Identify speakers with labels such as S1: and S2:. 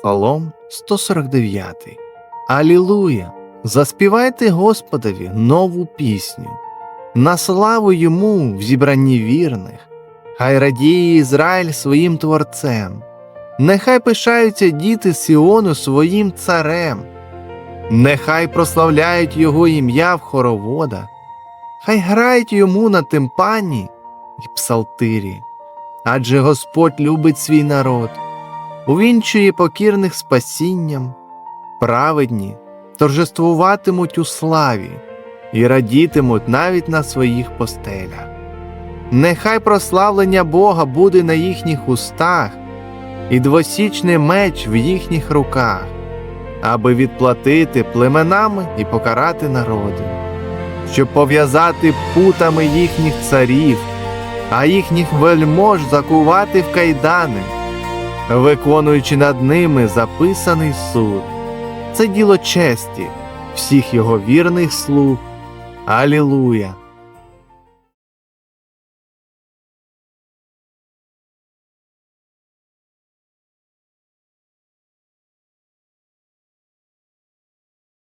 S1: Псалом 149. Алілуя! Заспівайте Господові нову пісню, на славу йому в зібранні вірних, хай радіє Ізраїль своїм творцем, нехай пишаються діти Сіону своїм царем, нехай прославляють його ім'я в хороводах, хай грають йому на тимпані й псалтирі, адже Господь любить свій народ увінчує покірних спасінням, праведні торжествуватимуть у славі і радітимуть навіть на своїх постелях. Нехай прославлення Бога буде на їхніх устах і двосічний меч в їхніх руках, аби відплатити племенами і покарати народи, щоб пов'язати путами їхніх царів, а їхніх вельмож закувати в кайдани виконуючи над ними записаний суд. Це діло честі всіх його вірних слуг. Алілуя!